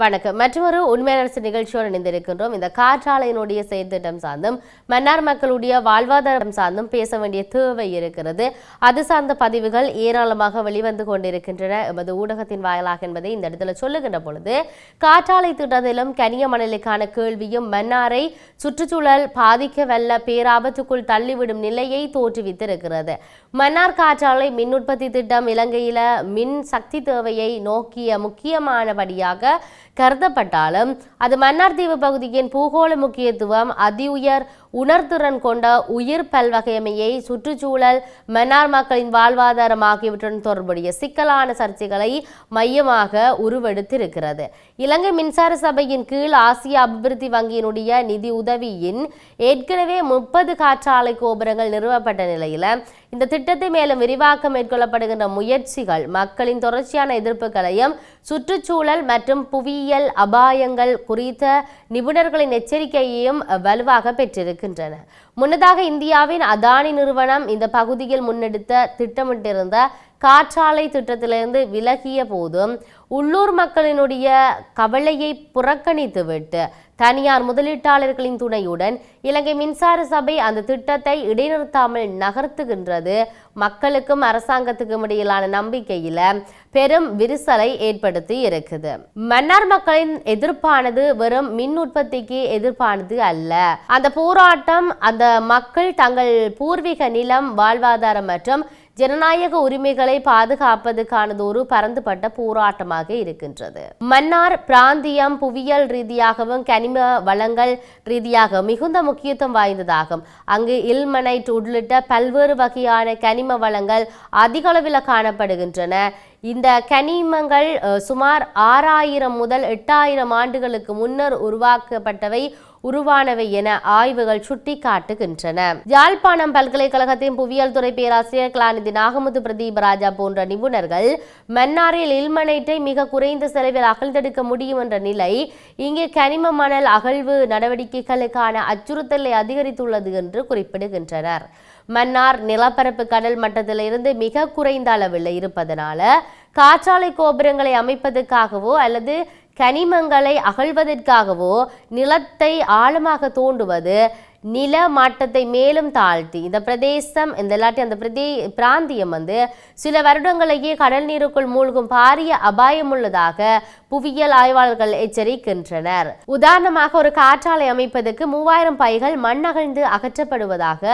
வணக்கம். மற்றொரு உண்மையரசு நிகழ்ச்சியோடு இணைந்திருக்கின்றோம். இந்த காற்றாலையினுடைய செயற்திட்டம் சார்ந்தும் மன்னார் மக்களுடைய வாழ்வாதாரம் சார்ந்தும் பேச வேண்டிய தேவை இருக்கிறது. அது சார்ந்த பதிவுகள் ஏராளமாக வெளிவந்து கொண்டிருக்கின்றன. எமது ஊடகத்தின் வாயிலாக என்பதை இந்த இடத்துல சொல்லுகின்ற பொழுது காற்றாலை திட்டத்திலும் கனிய மணலுக்கான கேள்வியும் மன்னாரை சுற்றுச்சூழல் பாதிக்க வல்ல பேராபத்துக்குள் தள்ளிவிடும் நிலையை தோற்றுவித்திருக்கிறது. மன்னார் காற்றாலை மின் உற்பத்தி திட்டம் இலங்கையில மின் சக்தி தேவையை நோக்கிய முக்கியமானபடியாக கருதப்பட்டாலும் அது மன்னார்தீவு பகுதியின் பூகோள முக்கியத்துவம் அதி உயர் உணர்திறன் கொண்ட உயிர் பல்வகைமையை சுற்றுச்சூழல் மன்னார் மக்களின் வாழ்வாதாரம் ஆகியவற்றுடன் தொடர்புடைய சிக்கலான சர்ச்சைகளை மையமாக உருவெடுத்திருக்கிறது. இலங்கை மின்சார சபையின் கீழ் ஆசிய அபிவிருத்தி வங்கியினுடைய நிதி உதவியின் ஏற்கனவே முப்பது காற்றாலை கோபுரங்கள் நிறுவப்பட்ட நிலையில் இந்த திட்டத்தை மேலும் விரிவாக்கம் மேற்கொள்ளப்படுகின்ற முயற்சிகள் மக்களின் தொடர்ச்சியான எதிர்ப்புகளையும் சுற்றுச்சூழல் மற்றும் புவியியல் அபாயங்கள் குறித்த நிபுணர்களின் எச்சரிக்கையையும் வலுவாக இருக்கின்றன. முன்னதாக இந்தியாவின் அதானி நிறுவனம் இந்த பகுதியில் முன்னெடுத்த திட்டமிட்டிருந்த காற்றாலை திட்டத்திலிருந்து விலகிய போதும் உள்ளூர் மக்களினுடைய கவலையை புறக்கணித்துவிட்டு தனியார் முதலீட்டாளர்களின் துணையுடன் இலங்கை மின்சார சபை அந்த திட்டத்தை இடைநிறுத்தாமல் நகர்த்துகின்றது. மக்களுக்கும் அரசாங்கத்துக்கும் இடையிலான நம்பிக்கையில பெரும் விரிசலை ஏற்படுத்தி இருக்குது. மன்னார் மக்களின் எதிர்ப்பானது வெறும் மின் உற்பத்திக்கு எதிர்ப்பானது அல்ல. அந்த போராட்டம் அந்த மக்கள் தங்கள் பூர்வீக நிலம் வாழ்வாதாரம் மற்றும் ஜனநாயக உரிமைகளை பாதுகாப்பதற்கானது ஒரு பரந்துபட்ட போராட்டமாக இருக்கின்றது. மன்னார் பிராந்தியம் புவியியல் ரீதியாகவும் கனிம வளங்கள் ரீதியாக மிகுந்த முக்கியத்துவம் வாய்ந்ததாகும். அங்கு இல்மனைட் உள்ளிட்ட பல்வேறு வகையான கனிம வளங்கள் அதிக அளவில் காணப்படுகின்றன. இந்த கனிமங்கள் சுமார் ஆறாயிரம் முதல் எட்டாயிரம் ஆண்டுகளுக்கு முன்னர் உருவாக்கப்பட்டவை உருவானவை என ஆய்வுகள் சுட்டி காட்டுகின்றன யாழ்ப்பாணம் பல்கலைக்கழகத்தின் புவியியல் துறை பேராசிரியர் கலாநிதி பிரதீப ராஜா போன்ற நிபுணர்கள் மன்னாரில் இல்மனைட்டை மிக குறைந்த செலவில் அகழ்ந்தெடுக்க முடியும் என்ற நிலை இங்கே கனிம மணல் அகழ்வு நடவடிக்கைகளுக்கான அச்சுறுத்தலை அதிகரித்துள்ளது என்று குறிப்பிடுகின்றனர். மன்னார் நிலப்பரப்பு கடல் மட்டத்திலிருந்து மிக குறைந்த அளவில் இருப்பதனால காற்றாலை கோபுரங்களை அமைப்பதற்காகவோ அல்லது கனிமங்களை அகழ்வதற்காகவோ நிலத்தை ஆழமாக தோண்டுவது நில மாட்டத்தை மேலும் தாழ்த்தி. இந்த பிரதேசம் இந்த இல்லாட்டி அந்த பிரதே பிராந்தியம் வந்து சில வருடங்களையே கடல் நீருக்குள் மூழ்கும் பாரிய அபாயம் உள்ளதாக புவியியல் ஆய்வாளர்கள் எச்சரிக்கின்றனர். உதாரணமாக ஒரு காற்றாலை அமைப்பதற்கு மூவாயிரம் பைகள் மண் அகழ்ந்து அகற்றப்படுவதாக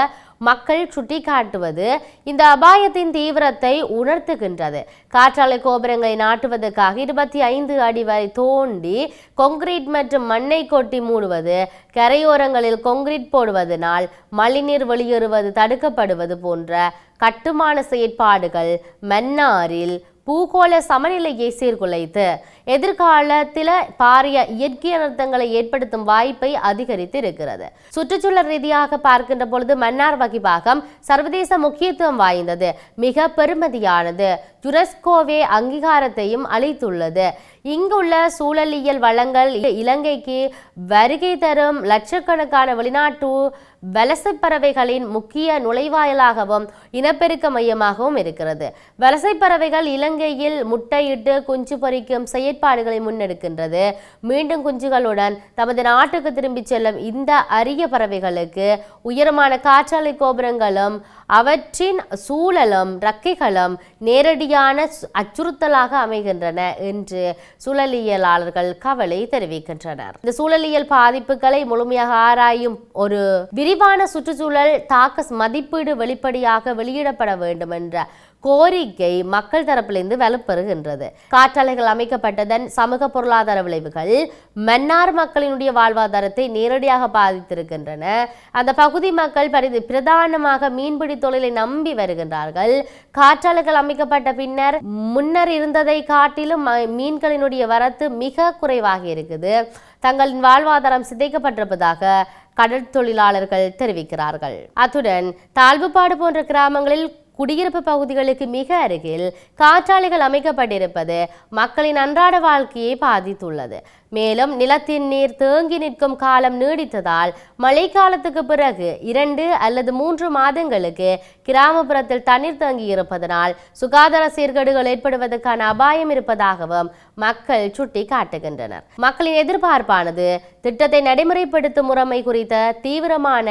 மக்கள் சுட்டிக்காட்டுவது இந்த அபாயத்தின் தீவிரத்தை உணர்த்துகின்றது. காற்றாலை கோபுரங்களை நாட்டுவதற்காக இருபத்தி ஐந்து அடி வரை தோண்டி கொங்கிரீட் மற்றும் மண்ணை கொட்டி மூடுவது கரையோரங்களில் கொங்கிரீட் போடுவதனால் மழைநீர் வெளியேறுவது தடுக்கப்படுவது போன்ற கட்டுமான செயற்பாடுகள் மன்னாரில் பூகோள சமநிலையை சீர்குலைத்து எதிர்காலத்தில் பாரிய இயற்கை அனர்த்தங்களை ஏற்படுத்தும் வாய்ப்பை அதிகரித்து இருக்கிறது சுற்றுச்சூழல் ரீதியாக பார்க்கின்ற பொழுது மன்னார் வகிபாகம் சர்வதேச முக்கியத்துவம் வாய்ந்தது. மிக பெருமதியானது. யுனெஸ்கோவே அங்கீகாரத்தையும் அளித்துள்ளது. இங்குள்ள சூழலியல் வளங்கள் இலங்கைக்கு வருகை தரும் லட்சக்கணக்கான வெளிநாட்டு வலசைப் பறவைகளின் முக்கிய நுழைவாயிலாகவும் இனப்பெருக்க மையமாகவும் இருக்கிறது. வலசைப் பறவைகள் இலங்கையில் முட்டையிட்டு குஞ்சு பொரிக்கும் செயற்பாடுகளை முன்னெடுக்கின்றது. மீண்டும் குஞ்சுகளுடன் தமது நாட்டுக்கு திரும்பிச் செல்லும் இந்த அரிய பறவைகளுக்கு உயரமான காற்றாலை கோபுரங்களும் அவற்றின் சூழலும் ரக்கைகளும் நேரடியான அச்சுறுத்தலாக அமைகின்றன என்று சூழலியலாளர்கள் கவலை தெரிவிக்கின்றனர். இந்த சூழலியல் பாதிப்புகளை முழுமையாக ஆராயும் ஒரு விரிவான சுற்றுச்சூழல் தாக்க மதிப்பீடு வெளிப்படையாக வெளியிடப்பட வேண்டும் என்ற கோரிக்கை மக்கள் தரப்பிலிருந்து வலுப்பெறுகின்றது. காற்றாலைகள் அமைக்கப்பட்டதன் சமூக பொருளாதார விளைவுகள் மன்னார் மக்களினுடைய வாழ்வாதாரத்தை நேரடியாக பாதித்திருக்கின்றன. அந்த பகுதி மக்கள் பரிதி பிரதானமாக மீன்பிடி தொழிலை நம்பி வருகின்றார்கள். காற்றாலைகள் அமைக்கப்பட்ட பின்னர் முன்னர் இருந்ததை காட்டிலும் ம- மீன்களினுடைய வரத்து மிக குறைவாக இருக்குது. தங்களின் வாழ்வாதாரம் சிதைக்கப்பட்டிருப்பதாக கடற்தொழிலாளர்கள் தெரிவிக்கிறார்கள். அத்துடன் தாழ்வுப்பாடு போன்ற கிராமங்களில் குடியிருப்பு பகுதிகளுக்கு மிக அருகில் காற்றாலைகள் அமைக்கப்பட்டிருப்பது மக்களின் அன்றாட வாழ்க்கையை பாதித்துள்ளது. மேலும் நிலத்தின் நீர் தேங்கி நிற்கும் காலம் நீடித்ததால் மழைக்காலத்துக்கு பிறகு இரண்டு அல்லது மூன்று மாதங்களுக்கு கிராமப்புறத்தில் தண்ணீர் தேங்கி இருப்பதனால் சுகாதார சீர்கேடுகள் ஏற்படுவதற்கான அபாயம் இருப்பதாகவும் மக்கள் சுட்டி காட்டுகின்றனர் மக்களின் எதிர்பார்ப்பானது திட்டத்தை நடைமுறைப்படுத்தும் முறைமை குறித்த தீவிரமான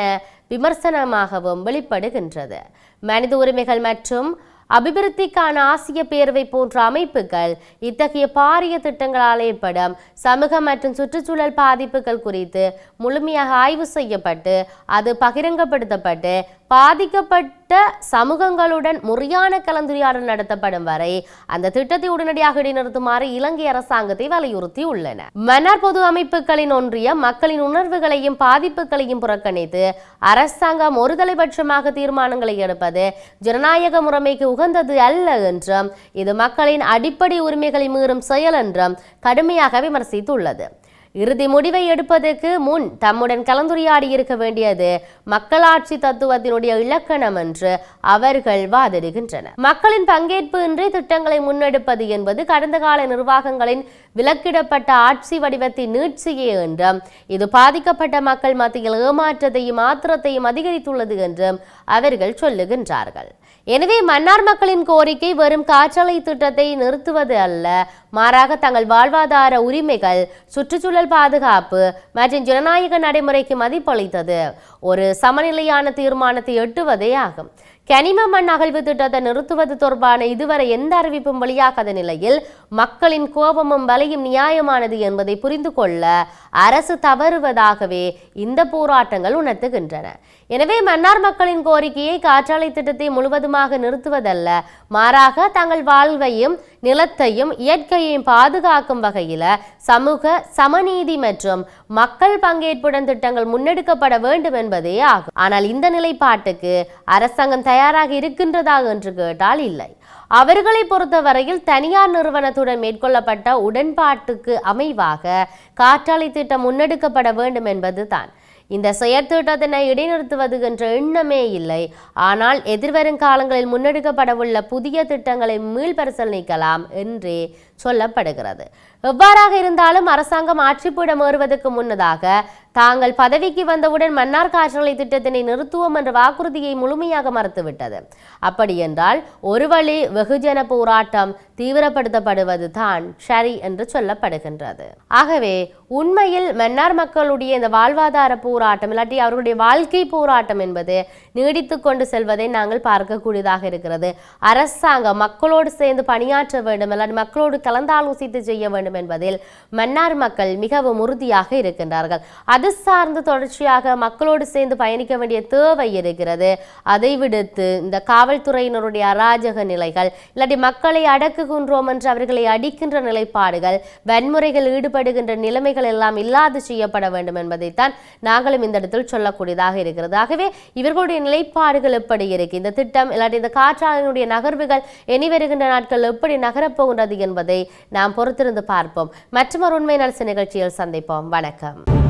விமர்சனமாகவும் வெளிப்படுகின்றது. மனித உரிமைகள் மற்றும் அபிவிருத்திக்கான ஆசிய பேரவை போன்ற அமைப்புகள் இத்தகைய பாரிய திட்டங்களால் ஏற்படும் சமூக மற்றும் சுற்றுச்சூழல் பாதிப்புகள் குறித்து முழுமையாக ஆய்வு செய்யப்பட்டு அது பகிரங்கப்படுத்தப்பட்டு பாதிக்கப்பட்ட சமூகங்களுடன் முறையான கலந்துரையாடல் நடத்தப்படும் வரை அந்த திட்டத்தை உடனடியாக இடைநிறுத்துமாறு இலங்கை அரசாங்கத்தை வலியுறுத்தி உள்ளன மன்னார் பொது அமைப்புகளின் ஒன்றிய மக்களின் உணர்வுகளையும் பாதிப்புகளையும் புறக்கணித்து அரசாங்கம் ஒருதலைபட்சமாக தீர்மானங்களை எடுப்பது ஜனநாயக முறைமைக்கு உகந்தது அல்ல என்றும் இது மக்களின் அடிப்படை உரிமைகளை மீறும் செயல் என்றும் கடுமையாக விமர்சித்துள்ளது. இறுதி முடிவை எடுப்பதற்கு முன் தம்முடன் கலந்துரையாடி இருக்க வேண்டியது மக்களாட்சி தத்துவத்தினுடைய இலக்கணம் என்று அவர்கள் வாதிடுகின்றனர். மக்களின் பங்கேற்பு இன்றி திட்டங்களை முன்னெடுப்பது என்பது கடந்த கால நிர்வாகங்களின் விலக்கிடப்பட்ட ஆட்சி வடிவத்தின் நீட்சியே என்றும் இது பாதிக்கப்பட்ட மக்கள் மத்தியில் ஏமாற்றத்தையும் ஆத்திரத்தையும் அதிகரித்துள்ளது என்றும் அவர்கள் சொல்லுகின்றார்கள். எனவே மன்னார் மக்களின் கோரிக்கை வெறும் காற்றாலை திட்டத்தை நிறுத்துவது அல்ல. மாறாக தங்கள் வாழ்வாதார உரிமைகள் சுற்றுச்சூழல் பாதுகாப்பு மற்றும் ஜனநாயக நடைமுறைக்கு மதிப்பளித்தது. ஒரு சமநிலையான தீர்மானத்தை எட்டுவதே ஆகும். கனிம மண் அகழ்வு திட்டத்தை நிறுத்துவது தொடர்பான இதுவரை எந்த அறிவிப்பும் வெளியாகாத நிலையில் மக்களின் கோபமும் வலையும் நியாயமானது என்பதை புரிந்து கொள்ள அரசு தவறுவதாகவே இந்த போராட்டங்கள் உணர்த்துகின்றன. எனவே மன்னார் மக்களின் கோரிக்கையை காற்றாலை திட்டத்தை முழுவதுமாக நிறுத்துவதல்ல மாறாக தங்கள் வாழ்வையும் நிலத்தையும் இயற்கையையும் பாதுகாக்கும் வகையில சமூக சமநீதி மற்றும் மக்கள் பங்கேற்புடன் திட்டங்கள் முன்னெடுக்கப்பட வேண்டும் என்பதே ஆகும். ஆனால் இந்த நிலைப்பாட்டுக்கு அரசாங்கம் தயாராக இருக்கின்றதா என்று கேட்டால் இல்லை. அவர்களை பொறுத்தவரையில் தனியார் நிறுவனத்துடன் மேற்கொள்ளப்பட்ட உடன்பாட்டுக்கு அமைவாக காற்றாலை திட்டம் முன்னெடுக்கப்பட வேண்டும் என்பதுதான். இந்த செயற்திட்டத்தினை இடைநிறுத்துவது என்ற எண்ணமே இல்லை. ஆனால் எதிர்வரும் காலங்களில் முன்னெடுக்கப்படவுள்ள புதிய திட்டங்களை மீள்பரிசீலனிக்கலாம் என்றே சொல்லப்படுகிறது. எவ்வாறாக இருந்தாலும் அரசாங்கம் ஆட்சிப்பீடம் ஏறுவதற்கு முன்னதாக தாங்கள் பதவிக்கு வந்தவுடன் மன்னார் காற்றாலை திட்டத்தினை நிறுத்துவோம் என்ற வாக்குறுதியை முழுமையாக மறுத்துவிட்டது. அப்படியென்றால் ஒரு வழி வெகுஜன போராட்டம் தீவிரப்படுத்தப்படுவது தான் சரி என்று சொல்லப்படுகின்றது. ஆகவே உண்மையில் மன்னார் மக்களுடைய இந்த வாழ்வாதார போராட்டம் இல்லாட்டி அவர்களுடைய வாழ்க்கை போராட்டம் என்பது நீடித்து கொண்டு செல்வதை நாங்கள் பார்க்கக்கூடியதாக இருக்கிறது. அரசாங்கம் மக்களோடு சேர்ந்து பணியாற்ற வேண்டும் இல்லாட்டி மக்களோடு கலந்தாலோசித்து செய்ய வேண்டும் என்பதில் மன்னார் மக்கள் மிகவும் உறுதியாக இருக்கின்றார்கள். அது சார்ந்து தொடர்ச்சியாக மக்களோடு சேர்ந்து பயணிக்க வேண்டிய தேவை இருக்கிறது. அதை விடுத்து இந்த காவல்துறையினருடைய அராஜக நிலைகள் இல்லாட்டி மக்களை அடக்குகின்றோம் என்று அவர்களை அடிக்கின்ற நிலைப்பாடுகள் வன்முறைகள் ஈடுபடுகின்ற நிலைமைகள் எல்லாம் இல்லாது செய்யப்பட வேண்டும் என்பதைத்தான் நாங்களும் இந்த இடத்தில் சொல்லக்கூடியதாக இருக்கிறது. ஆகவே இவர்களுடைய நிலைப்பாடுகள் எப்படி இருக்கு? இந்த திட்டம் இல்லாட்டி இந்த காற்றாலையினுடைய நகர்வுகள் இனி வருகின்ற நாட்கள் எப்படி நகரப்போகின்றது என்பதை நாம் பொறுத்திருந்து பார்ப்போம். மற்றும் ஒரு உண்மை நலசு நிகழ்ச்சியில் சந்திப்போம். வணக்கம்.